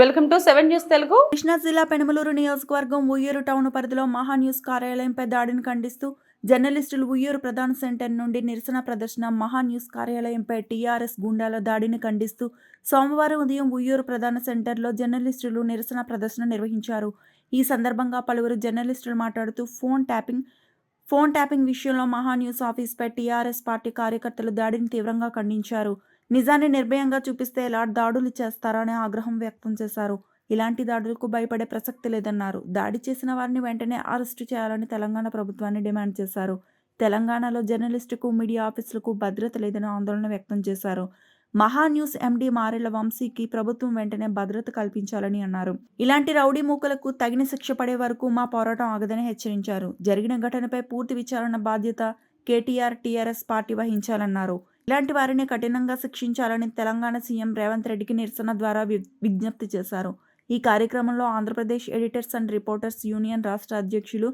Welcome to seven news Telugu. Krishna జిల్లా పెనమలూరు నియోజకవర్గం Uyyuru town పరిధిలో మహా న్యూస్ కార్యాలయంపై దాడిని ఖండిస్తూ జర్నలిస్టులు ఉయ్యూరు ప్రధాన సెంటర్ నుండి నిరసన ప్రదర్శన మహా న్యూస్ కార్యాలయంపై టీఆర్ఎస్ గుండాల దాడిని ఖండిస్తూ సోమవారం ఉదయం ఉయ్యూరు ప్రధాన సెంటర్లో జర్నలిస్టులు నిరసన ప్రదర్శన నిర్వహించారు. ఈ సందర్భంగా పలువురు జర్నలిస్టులు మాట్లాడుతూ ఫోన్ ట్యాపింగ్ ఫోన్ ట్యాపింగ్ విషయంలో మహా న్యూస్ ఆఫీస్పై టీఆర్ఎస్ పార్టీ కార్యకర్తలు దాడిని తీవ్రంగా ఖండించారు. నిజాన్ని నిర్భయంగా చూపిస్తే ఎలా దాడులు చేస్తారని ఆగ్రహం వ్యక్తం చేశారు. ఇలాంటి దాడులకు భయపడే ప్రసక్తి లేదన్నారు. దాడి చేసిన వారిని వెంటనే అరెస్టు చేయాలని తెలంగాణ ప్రభుత్వాన్ని డిమాండ్ చేశారు. తెలంగాణలో జర్నలిస్టుకు మీడియా ఆఫీసులకు భద్రత లేదని ఆందోళన వ్యక్తం చేశారు. మహా న్యూస్ ఎండీ మారెళ్ళ వంశీకి ప్రభుత్వం వెంటనే భద్రత కల్పించాలని అన్నారు. ఇలాంటి రౌడీ మూకలకు తగిన శిక్ష పడే వరకు మా పోరాటం ఆగదని హెచ్చరించారు. జరిగిన ఘటనపై పూర్తి విచారణ బాధ్యత కేటీఆర్ టీఆర్ఎస్ పార్టీ వహించాలన్నారు. ఇలాంటి వారిని కఠినంగా శిక్షించాలని తెలంగాణ సీఎం రేవంత్ రెడ్డికి నిరసన ద్వారా వి- విజ్ఞప్తి చేశారు. ఈ కార్యక్రమంలో Andhra Pradesh editors and reporters union రాష్ట్ర అధ్యక్షులు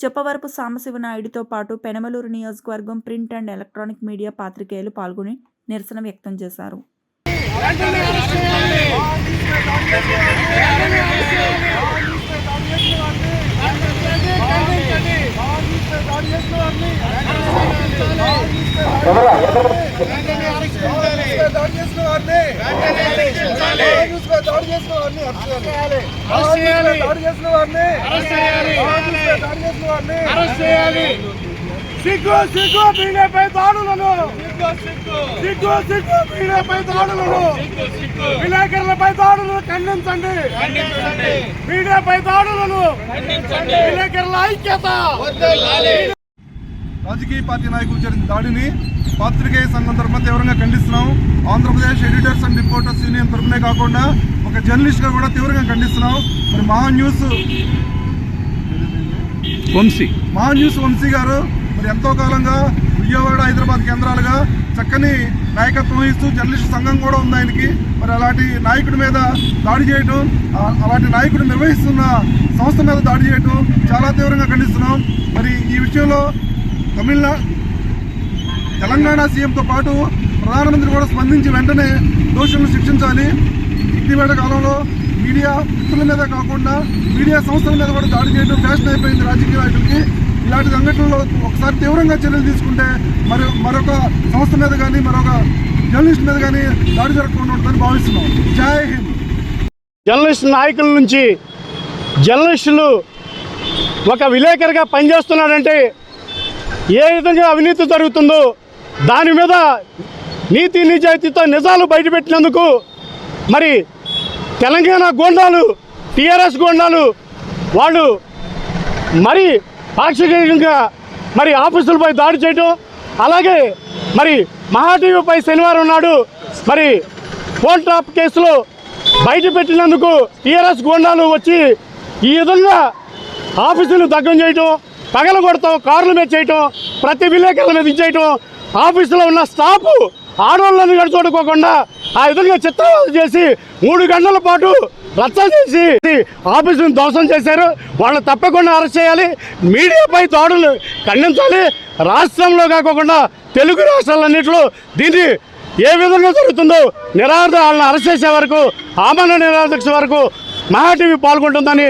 చెప్పవరపు సాంబశివనాయుడితో పాటు పెనమలూరు నియోజకవర్గం ప్రింట్ అండ్ ఎలక్ట్రానిక్ మీడియా పాత్రికేయులు పాల్గొని నిరసన వ్యక్తం చేశారు దాడి చేసిన వారిని దాడి చేసిన వారిని దాడి చేసిన వారిని దాడి చేసిన వారిని సిగ్గు సిగ్గు పీడపై దాడులను సిగ్గు సిగ్గు పీడపై దాడులను విలేకరులపై దాడులను ఖండించండి. మీడియాపై దాడులను విలేకరుల ఐక్యత రాజకీయ పార్టీ నాయకులు జరిగిన దాడిని పాత్రికేయ సంఘం తరఫున తీవ్రంగా ఖండిస్తున్నాం. Andhra Pradesh editors and reporters union తరఫునే కాకుండా ఒక జర్నలిస్ట్గా కూడా తీవ్రంగా ఖండిస్తున్నాం. మరి మహా న్యూస్ వంశీ. మహా న్యూస్ వంశీ గారు మరి ఎంతో కాలంగా విజయవాడ హైదరాబాద్ కేంద్రాలుగా చక్కని నాయకత్వం వహిస్తూ జర్నలిస్ట్ సంఘం కూడా ఉంది ఆయనకి. మరి అలాంటి నాయకుడి మీద దాడి చేయటం అలాంటి నాయకుడు నిర్వహిస్తున్న సంస్థ మీద దాడి చేయటం చాలా తీవ్రంగా ఖండిస్తున్నాం. మరి ఈ విషయంలో తమిళనాడు తెలంగాణ సీఎంతో పాటు ప్రధానమంత్రి కూడా స్పందించి వెంటనే దోషులను శిక్షించాలి. ఇటీవల కాలంలో మీడియా వ్యక్తుల మీద కాకుండా మీడియా సంస్థల మీద కూడా దాడి చేయడం ఫ్యాషన్ అయిపోయింది రాజకీయ నాయకులకి. ఇలాంటి సంఘటనలో ఒకసారి తీవ్రంగా చర్యలు తీసుకుంటే మరి మరొక సంస్థ మీద కానీ మరొక జర్నలిస్ట్ మీద కానీ దాడి జరగకుండా ఉంటుందని భావిస్తున్నాం. జై హింద్. జర్నలిస్ట్ నాయకుల నుంచి జర్నలిస్టులు ఒక విలేకరిగా పనిచేస్తున్నాడంటే ఏ విధంగా అవినీతి జరుగుతుందో దాని మీద నీతి నిజాయితీతో నిజాలు బయటపెట్టినందుకు మరి తెలంగాణ గోండాలు టీఆర్ఎస్ గోండాలు వాళ్ళు మరి పాక్షికంగా మరి ఆఫీసులపై దాడి చేయటం అలాగే మరి మహాటీవీపై శనివారం నాడు మరి ఫోన్ ట్రాప్ కేసులో బయట పెట్టినందుకు టీఆర్ఎస్ గోండాలు వచ్చి ఈ విధంగా ఆఫీసులు దగ్గం చేయటం పగల కొడతాం కార్ల మీద చేయటం ప్రతి విలేకరుల మీద ఇచ్చేయటం ఆఫీసులో ఉన్న స్టాఫ్ ఆడవాళ్ళని కూడా చూడుకోకుండా ఆ విధంగా చిత్రవాద చేసి మూడు గంటల పాటు రచ్చ చేసి ఆఫీసును ధ్వంసం చేశారు. వాళ్ళు తప్పకుండా అరెస్ట్ చేయాలి. మీడియాపై దాడులు ఖండించాలి. రాష్ట్రంలో కాకుండా తెలుగు రాష్ట్రాలన్నింటిలో దీన్ని ఏ విధంగా జరుగుతుందో నిరాధ వాళ్ళని అరెస్ట్ చేసే వరకు ఆమరణ నిరాధక్ష వరకు మహాటీవీ పాల్గొంటుందని